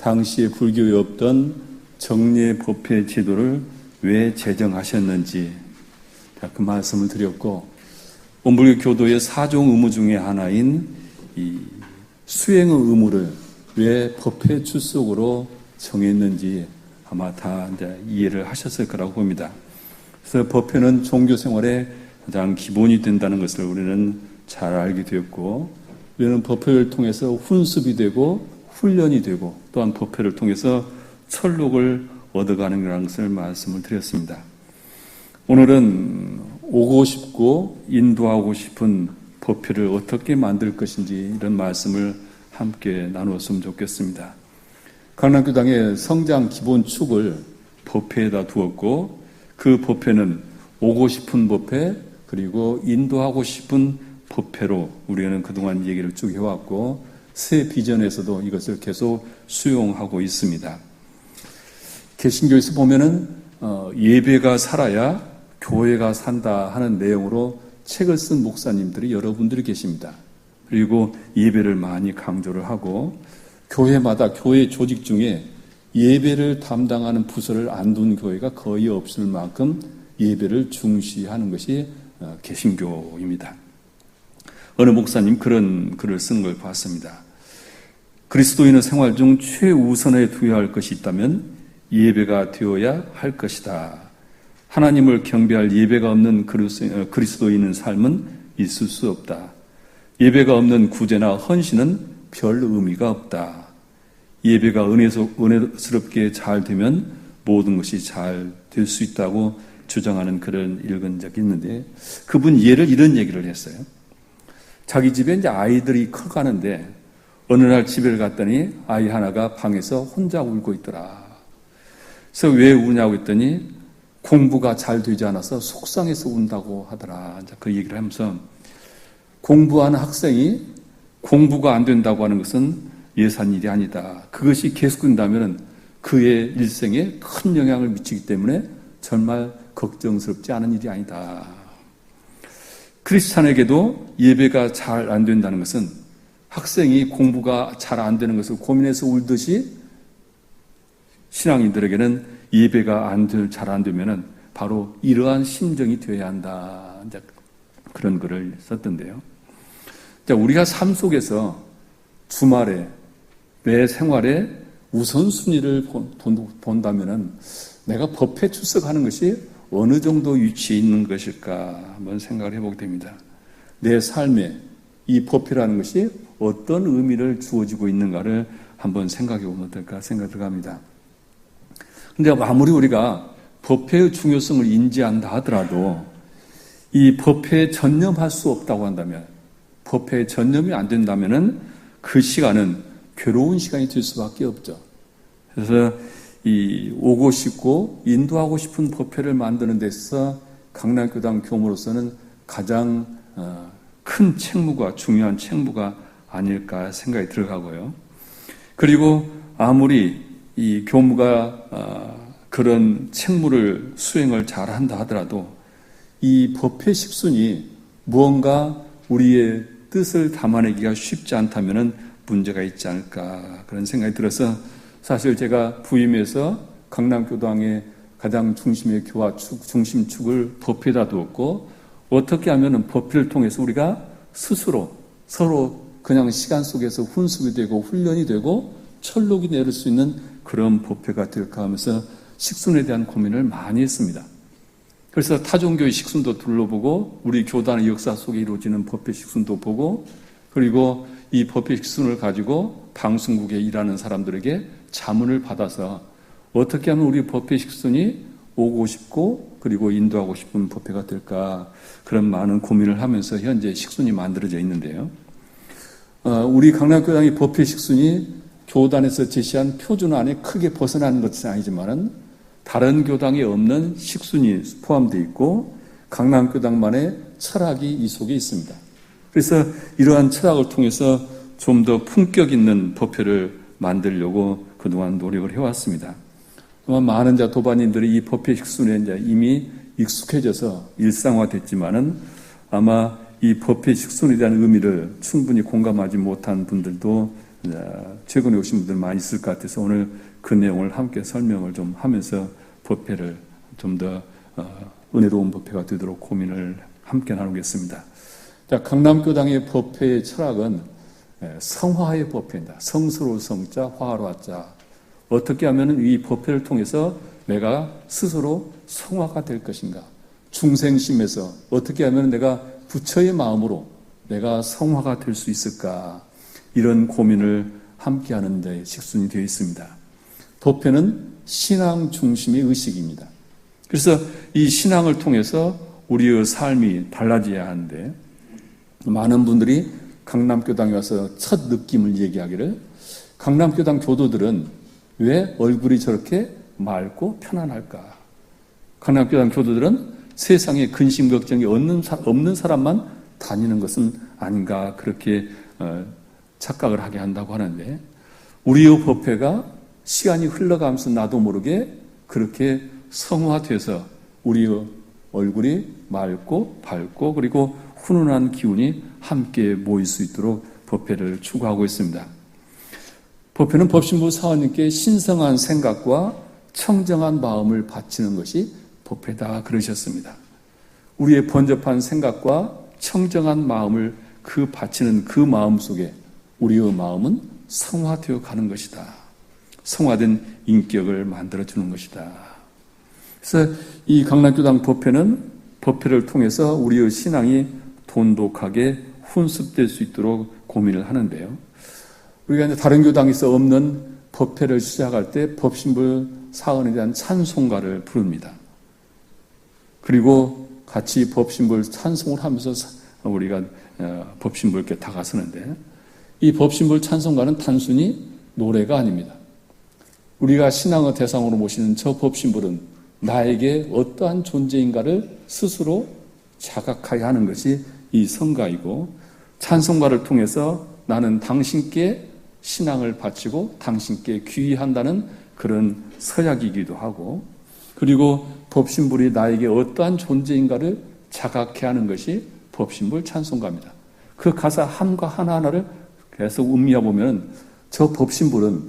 당시에 불교에 없던 정례 법회 제도를 왜 제정하셨는지 그 말씀을 드렸고 온불교 교도의 사종 의무 중의 하나인 이 수행의 의무를 왜 법회 출석으로 정했는지 아마 다 이해를 하셨을 거라고 봅니다. 그래서 법회는 종교 생활의 가장 기본이 된다는 것을 우리는 잘 알게 되었고 우리는 법회를 통해서 훈습이 되고 훈련이 되고 또한 법회를 통해서 철록을 얻어가는 것을 말씀을 드렸습니다. 오늘은 오고 싶고 인도하고 싶은 법회를 어떻게 만들 것인지 이런 말씀을 함께 나누었으면 좋겠습니다. 강남교당의 성장 기본 축을 법회에다 두었고 그 법회는 오고 싶은 법회 그리고 인도하고 싶은 법회로 우리는 그동안 얘기를 쭉 해왔고 새 비전에서도 이것을 계속 수용하고 있습니다. 개신교에서 보면은 어, 예배가 살아야 교회가 산다 하는 내용으로 책을 쓴 목사님들이 여러분들이 계십니다. 그리고 예배를 많이 강조를 하고 교회마다 교회 조직 중에 예배를 담당하는 부서를 안 둔 교회가 거의 없을 만큼 예배를 중시하는 것이 어, 개신교입니다. 어느 목사님 그런 글을 쓴 걸 봤습니다. 그리스도인의 생활 중 최우선에 두어야 할 것이 있다면 예배가 되어야 할 것이다. 하나님을 경배할 예배가 없는 어, 그리스도인의 삶은 있을 수 없다. 예배가 없는 구제나 헌신은 별 의미가 없다. 예배가 은혜소, 은혜스럽게 잘 되면 모든 것이 잘 될 수 있다고 주장하는 그런 읽은 적이 있는데 그분 예를 이런 얘기를 했어요. 자기 집에 이제 아이들이 커가는데 어느 날 집에 갔더니 아이 하나가 방에서 혼자 울고 있더라. 그래서 왜 우냐고 했더니 공부가 잘 되지 않아서 속상해서 운다고 하더라. 그 얘기를 하면서 공부하는 학생이 공부가 안 된다고 하는 것은 예산 일이 아니다. 그것이 계속된다면 그의 일생에 큰 영향을 미치기 때문에 정말 걱정스럽지 않은 일이 아니다. 크리스찬에게도 예배가 잘 안 된다는 것은 학생이 공부가 잘 안 되는 것을 고민해서 울듯이 신앙인들에게는 예배가 안잘안 되면은 바로 이러한 심정이 되어야 한다. 그런 글을 썼던데요. 우리가 삶 속에서 주말에 내 생활에 우선순위를 본다면은 내가 법회 출석하는 것이 어느 정도 위치에 있는 것일까 한번 생각을 해보게 됩니다. 내 삶에 이 법회라는 것이 어떤 의미를 주어지고 있는가를 한번 생각해 보면 어떨까 생각이 들어갑니다. 근데 아무리 우리가 법회의 중요성을 인지한다 하더라도 이 법회에 전념할 수 없다고 한다면 법회에 전념이 안 된다면은 그 시간은 괴로운 시간이 될 수밖에 없죠. 그래서 이 오고 싶고 인도하고 싶은 법회를 만드는 데서 강남교당 교무로서는 가장 어, 큰 책무가 중요한 책무가 아닐까 생각이 들어가고요. 그리고 아무리 이 교무가 어, 그런 책무를 수행을 잘 한다 하더라도 이 법회 식순이 무언가 우리의 뜻을 담아내기가 쉽지 않다면은 문제가 있지 않을까 그런 생각이 들어서 사실 제가 부임해서 강남교당의 가장 중심의 교화 축, 중심축을 법회다 두었고 어떻게 하면 법회를 통해서 우리가 스스로 서로 그냥 시간 속에서 훈습이 되고 훈련이 되고 철록이 내릴 수 있는 그런 법회가 될까 하면서 식순에 대한 고민을 많이 했습니다. 그래서 타종교의 식순도 둘러보고 우리 교단의 역사 속에 이루어지는 법회 식순도 보고 그리고 이 법의 식순을 가지고 방송국에 일하는 사람들에게 자문을 받아서 어떻게 하면 우리 법회 식순이 오고 싶고 그리고 인도하고 싶은 법회가 될까 그런 많은 고민을 하면서 현재 식순이 만들어져 있는데요. 어, 우리 강남교당의 법회 식순이 교단에서 제시한 표준 안에 크게 벗어나는 것은 아니지만은 다른 교당에 없는 식순이 포함되어 있고 강남교당만의 철학이 이 속에 있습니다. 그래서 이러한 철학을 통해서 좀 더 품격 있는 법회를 만들려고 그동안 노력을 해왔습니다. 그만 많은 자 도반인들이 이 법회 식순에 이제 이미 익숙해져서 일상화됐지만은 아마 이 법회 식순에 대한 의미를 충분히 공감하지 못한 분들도 어, 최근에 오신 분들 많이 있을 것 같아서 오늘 그 내용을 함께 설명을 좀 하면서 법회를 좀더 어, 은혜로운 법회가 되도록 고민을 함께 나누겠습니다. 자, 강남교당의 법회의 철학은 예, 성화의 법회입니다. 성스러울 성자, 화로 화자. 어떻게 하면 이 법회를 통해서 내가 스스로 성화가 될 것인가? 중생심에서 어떻게 하면 내가 부처의 마음으로 내가 성화가 될 수 있을까? 이런 고민을 함께 하는데 식순이 되어 있습니다. 법회는 신앙 중심의 의식입니다. 그래서 이 신앙을 통해서 우리의 삶이 달라져야 하는데 많은 분들이 강남교당에 와서 첫 느낌을 얘기하기를 강남교당 교도들은 왜 얼굴이 저렇게 맑고 편안할까? 강남교당 교도들은 세상에 근심 걱정이 없는, 없는 사람만 다니는 것은 아닌가 그렇게 어, 착각을 하게 한다고 하는데 우리의 법회가 시간이 흘러가면서 나도 모르게 그렇게 성화돼서 우리의 얼굴이 맑고 밝고 그리고 훈훈한 기운이 함께 모일 수 있도록 법회를 추구하고 있습니다. 법회는 법신부 사원님께 신성한 생각과 청정한 마음을 바치는 것이 법회다 그러셨습니다. 우리의 번잡한 생각과 청정한 마음을 그 바치는 그 마음 속에 우리의 마음은 성화되어 가는 것이다. 성화된 인격을 만들어 주는 것이다. 그래서 이 강남교당 법회는 법회를 통해서 우리의 신앙이 돈독하게 훈습될 수 있도록 고민을 하는데요. 우리가 이제 다른 교당에서 없는 법회를 시작할 때 법신부 사원에 대한 찬송가를 부릅니다. 그리고 같이 법신부를 찬송을 하면서 우리가 어, 법신부 이렇게 다가서는데 이 법신부 찬송가는 단순히 노래가 아닙니다. 우리가 신앙의 대상으로 모시는 저 법신부는 나에게 어떠한 존재인가를 스스로 자각하게 하는 것이 이 성가이고 찬송가를 통해서 나는 당신께 신앙을 바치고 당신께 귀의한다는 그런 서약이기도 하고 그리고 법신불이 나에게 어떠한 존재인가를 자각해 하는 것이 법신불 찬송가입니다. 그 가사 한과 하나하나를 계속 음미해 보면 저 법신불은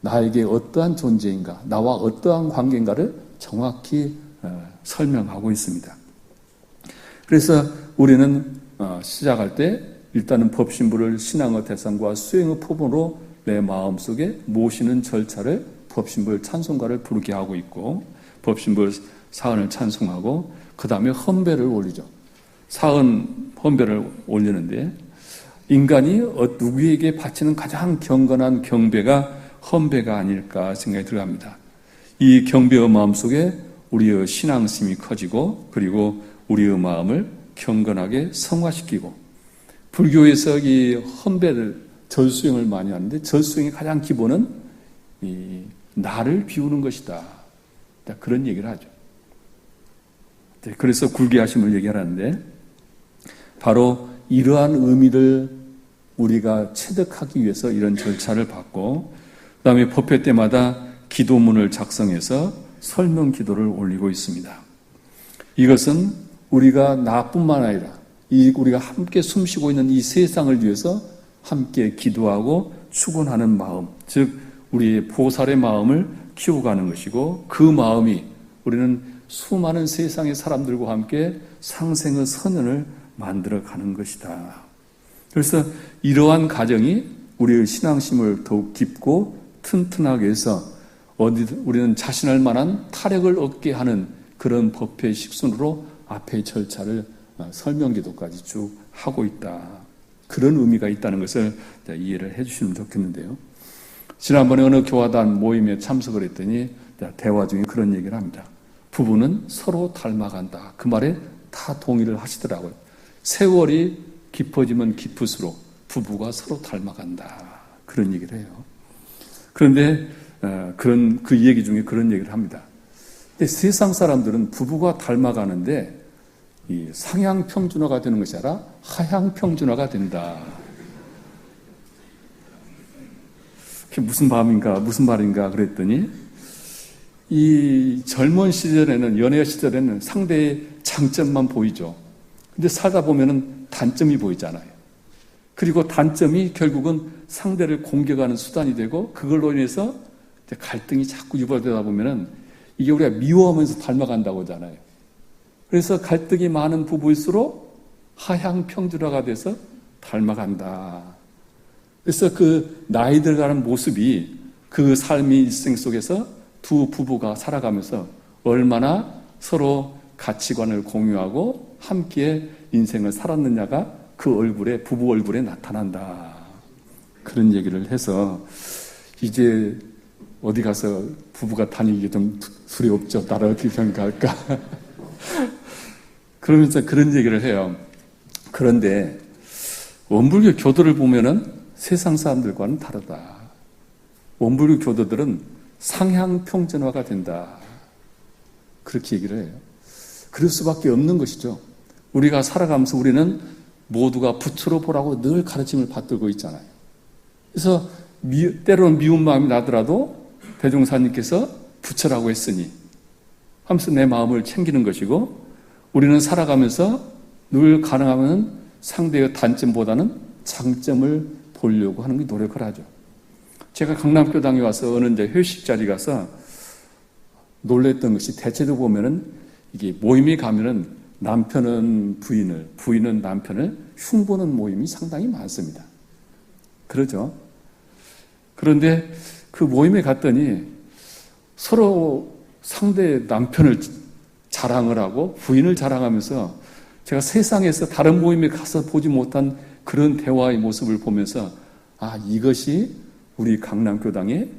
나에게 어떠한 존재인가, 나와 어떠한 관계인가를 정확히 어, 설명하고 있습니다. 그래서 우리는 어, 시작할 때 일단은 법신부를 신앙의 대상과 수행의 포본으로 내 마음속에 모시는 절차를 법신부 찬송가를 부르게 하고 있고 법신부 사은을 찬송하고 그 다음에 헌배를 올리죠. 사은 헌배를 올리는데 인간이 어, 누구에게 바치는 가장 경건한 경배가 헌배가 아닐까 생각이 들어갑니다. 이 경배의 마음 속에 우리의 신앙심이 커지고 그리고 우리의 마음을 경건하게 성화시키고 불교에서 이 헌배를 절수행을 많이 하는데 절수행의 가장 기본은 이 나를 비우는 것이다. 그런 얘기를 하죠. 네, 그래서 굴기하심을 얘기하는데 바로 이러한 의미를 우리가 체득하기 위해서 이런 절차를 받고 그다음에 법회 때마다 기도문을 작성해서 설명 기도를 올리고 있습니다. 이것은 우리가 나뿐만 아니라 이 우리가 함께 숨쉬고 있는 이 세상을 위해서 함께 기도하고 축원하는 마음, 즉 우리의 보살의 마음을 키워가는 것이고 그 마음이 우리는 수많은 세상의 사람들과 함께 상생의 선언을 만들어 가는 것이다. 그래서 이러한 가정이 우리의 신앙심을 더욱 깊고 튼튼하게 해서 어디 우리는 자신할 만한 타력을 얻게 하는 그런 법회의 식순으로 앞의 절차를 어, 설명기도까지 쭉 하고 있다. 그런 의미가 있다는 것을 이해를 해주시면 좋겠는데요. 지난번에 어느 교화단 모임에 참석을 했더니 대화 중에 그런 얘기를 합니다. 부부는 서로 닮아간다. 그 말에 다 동의를 하시더라고요. 세월이 깊어지면 깊을수록 부부가 서로 닮아간다. 그런 얘기를 해요. 그런데 어, 그런 그 얘기 중에 그런 얘기를 합니다. 근데 세상 사람들은 부부가 닮아가는데 이 상향 평준화가 되는 것이 아니라 하향 평준화가 된다. 그게 무슨 마음인가, 무슨 말인가 그랬더니 이 젊은 시절에는 연애 시절에는 상대의 장점만 보이죠. 근데 살다 보면은 단점이 보이잖아요. 그리고 단점이 결국은 상대를 공격하는 수단이 되고 그걸로 인해서 갈등이 자꾸 유발되다 보면은 이게 우리가 미워하면서 닮아간다고 하잖아요. 그래서 갈등이 많은 부부일수록 하향 평준화가 돼서 닮아간다. 그래서 그 나이 들어가는 모습이 그 삶의 일생 속에서 두 부부가 살아가면서 얼마나 서로 가치관을 공유하고 함께 인생을 살았느냐가 그 얼굴에, 부부 얼굴에 나타난다. 그런 얘기를 해서 이제 어디 가서 부부가 다니기 좀 두렵죠. 나를 어떻게 평가할까? 그러면서 그런 얘기를 해요. 그런데 원불교 교도를 보면은 세상 사람들과는 다르다. 원불교 교도들은 상향 평전화가 된다. 그렇게 얘기를 해요. 그럴 수밖에 없는 것이죠. 우리가 살아가면서 우리는 모두가 부처로 보라고 늘 가르침을 받들고 있잖아요. 그래서 미, 때로는 미운 마음이 나더라도 대종사님께서 부처라고 했으니 하면서 내 마음을 챙기는 것이고 우리는 살아가면서 늘 가능하면 상대의 단점보다는 장점을 보려고 하는 게 노력을 하죠. 제가 강남교당에 와서 어느 이제 회식 자리 가서 놀랬던 것이 대체로 보면은 이게 모임에 가면은 남편은 부인을, 부인은 남편을 흉보는 모임이 상당히 많습니다. 그러죠? 그런데 그 모임에 갔더니 서로 상대 남편을 자랑을 하고 부인을 자랑하면서 제가 세상에서 다른 모임에 가서 보지 못한 그런 대화의 모습을 보면서 아, 이것이 우리 강남교당의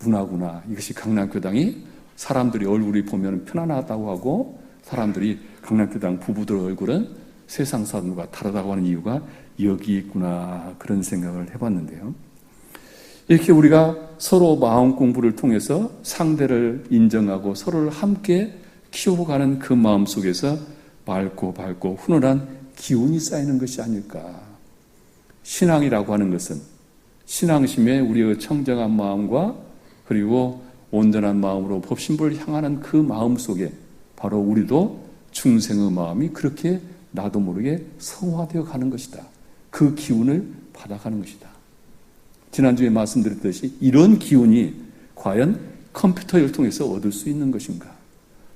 문화구나. 이것이 강남교당이 사람들이 얼굴이 보면 편안하다고 하고 사람들이 강남교당 부부들 얼굴은 세상 사람과 다르다고 하는 이유가 여기 있구나. 그런 생각을 해봤는데요. 이렇게 우리가 서로 마음 공부를 통해서 상대를 인정하고 서로를 함께 키워가는 그 마음 속에서 맑고 밝고 훈훈한 기운이 쌓이는 것이 아닐까. 신앙이라고 하는 것은 신앙심에 우리의 청정한 마음과 그리고 온전한 마음으로 법신부를 향하는 그 마음 속에 바로 우리도 중생의 마음이 그렇게 나도 모르게 성화되어 가는 것이다. 그 기운을 받아가는 것이다. 지난주에 말씀드렸듯이 이런 기운이 과연 컴퓨터를 통해서 얻을 수 있는 것인가?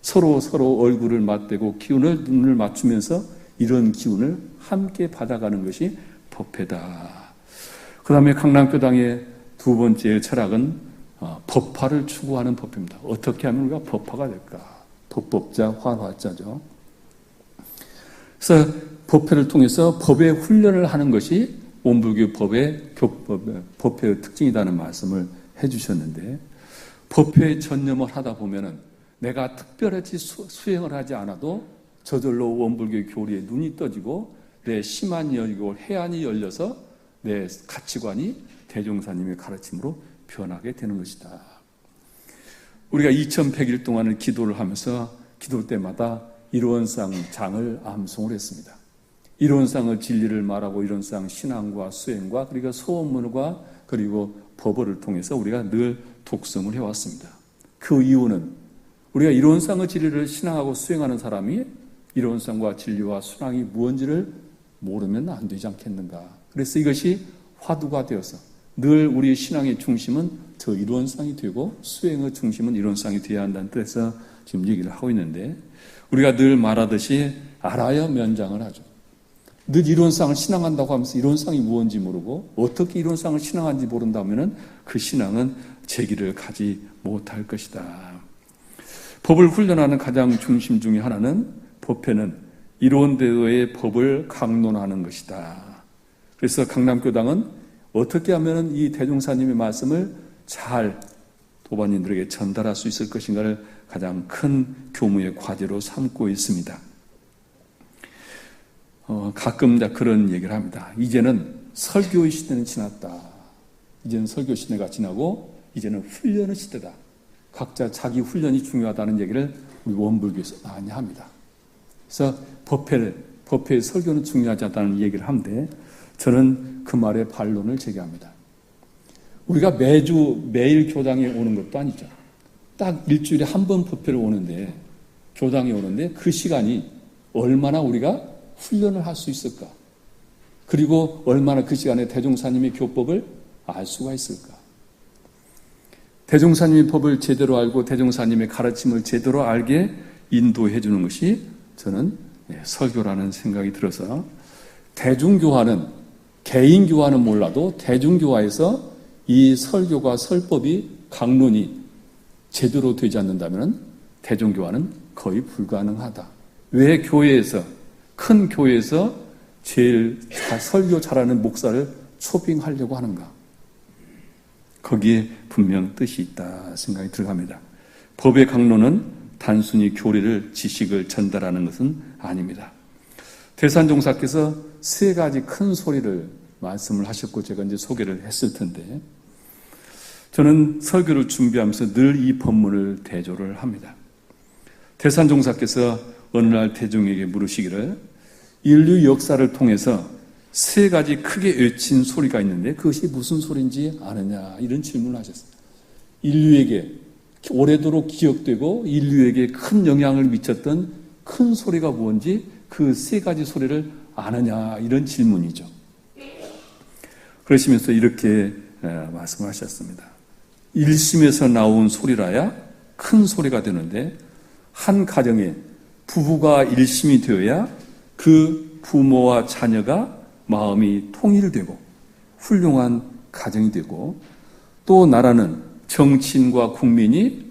서로 서로 얼굴을 맞대고 기운을 눈을 맞추면서 이런 기운을 함께 받아가는 것이 법회다. 그 다음에 강남교당의 두 번째 철학은 어, 법화를 추구하는 법입니다. 어떻게 하면 우리가 법화가 될까? 법법자, 화화자죠. 그래서 법회를 통해서 법의 훈련을 하는 것이 온불교 법의 교법의 법회의 특징이라는 말씀을 해주셨는데 법회에 전념을 하다 보면은 내가 특별하지 수행을 하지 않아도 저절로 원불교 교리에 눈이 떠지고 내 심한이 열리고 해안이 열려서 내 가치관이 대종사님의 가르침으로 변하게 되는 것이다. 우리가 2100일 동안을 기도를 하면서 기도 때마다 이론상 장을 암송을 했습니다. 이론상의 진리를 말하고 이론상 신앙과 수행과 그리고 소원문과 그리고 법어를 통해서 우리가 늘 독성을 해왔습니다. 그 이유는 우리가 이론상의 진리를 신앙하고 수행하는 사람이 이론상과 진리와 순항이 무언지를 모르면 안 되지 않겠는가. 그래서 이것이 화두가 되어서 늘 우리 신앙의 중심은 저 이론상이 되고 수행의 중심은 이론상이 되어야 한다는 뜻에서 지금 얘기를 하고 있는데 우리가 늘 말하듯이 알아야 면장을 하죠. 늘 이론상을 신앙한다고 하면서 이론상이 무언지 모르고 어떻게 이론상을 신앙하는지 모른다면 그 신앙은 제기를 가지 못할 것이다. 법을 훈련하는 가장 중심 중의 하나는 법회는 이론대로의 법을 강론하는 것이다. 그래서 강남교당은 어떻게 하면 이 대종사님의 말씀을 잘 도반인들에게 전달할 수 있을 것인가를 가장 큰 교무의 과제로 삼고 있습니다. 어, 가끔 그런 얘기를 합니다. 이제는 설교의 시대는 지났다. 이제는 설교 시대가 지나고 이제는 훈련의 시대다. 각자 자기 훈련이 중요하다는 얘기를 우리 원불교에서 많이 합니다. 그래서 법회를, 법회의 설교는 중요하지 않다는 얘기를 하는데 저는 그 말에 반론을 제기합니다. 우리가 매주, 매일 교당에 오는 것도 아니죠. 딱 일주일에 한 번 법회를 오는데, 교당에 오는데 그 시간이 얼마나 우리가 훈련을 할 수 있을까? 그리고 얼마나 그 시간에 대종사님의 교법을 알 수가 있을까? 대종사님의 법을 제대로 알고 대종사님의 가르침을 제대로 알게 인도해 주는 것이 저는 예, 설교라는 생각이 들어서 대중교화는 개인교화는 몰라도 대중교화에서 이 설교가 설법이 강론이 제대로 되지 않는다면 대중교화는 거의 불가능하다. 왜 교회에서 큰 교회에서 제일 설교 잘하는 목사를 초빙하려고 하는가? 거기에 분명 뜻이 있다 생각이 들어갑니다. 법의 강론은 단순히 교리를 지식을 전달하는 것은 아닙니다. 대산종사께서 세 가지 큰 소리를 말씀을 하셨고 제가 이제 소개를 했을 텐데 저는 설교를 준비하면서 늘 이 본문을 대조를 합니다. 대산종사께서 어느 날 대중에게 물으시기를 인류 역사를 통해서 세 가지 크게 외친 소리가 있는데 그것이 무슨 소리인지 아느냐 이런 질문을 하셨어요. 인류에게 오래도록 기억되고 인류에게 큰 영향을 미쳤던 큰 소리가 뭔지 그 세 가지 소리를 아느냐 이런 질문이죠. 그러시면서 이렇게 말씀하셨습니다. 일심에서 나온 소리라야 큰 소리가 되는데 한 가정에 부부가 일심이 되어야 그 부모와 자녀가 마음이 통일되고 훌륭한 가정이 되고 또 나라는 정치인과 국민이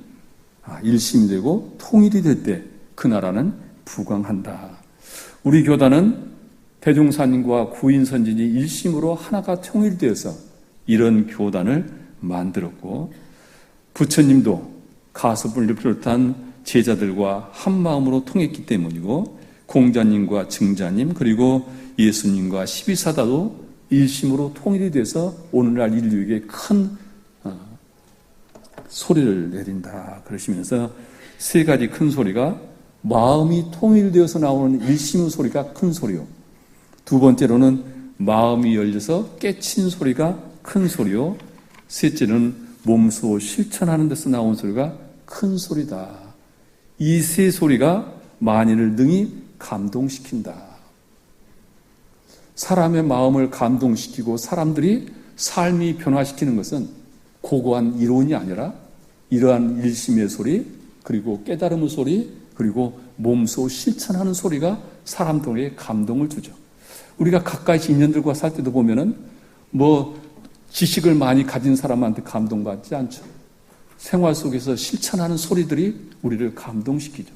일심이 되고 통일이 될 때 그 나라는 부강한다. 우리 교단은 대종사님과 구인 선진이 일심으로 하나가 통일되어서 이런 교단을 만들었고 부처님도 가수분을 비롯한 제자들과 한 마음으로 통했기 때문이고 공자님과 증자님 그리고 예수님과 십이사다도 일심으로 통일이 돼서 오늘날 인류에게 큰 어, 소리를 내린다 그러시면서 세 가지 큰 소리가 마음이 통일되어서 나오는 일심의 소리가 큰 소리요. 두 번째로는 마음이 열려서 깨친 소리가 큰 소리요. 셋째는 몸소 실천하는 데서 나온 소리가 큰 소리다. 이 세 소리가 만인을 능히 감동시킨다. 사람의 마음을 감동시키고 사람들이 삶이 변화시키는 것은 고고한 이론이 아니라 이러한 일심의 소리, 그리고 깨달음의 소리, 그리고 몸소 실천하는 소리가 사람들에게 감동을 주죠. 우리가 가까이 인연들과 살 때도 보면은 뭐 지식을 많이 가진 사람한테 감동받지 않죠. 생활 속에서 실천하는 소리들이 우리를 감동시키죠.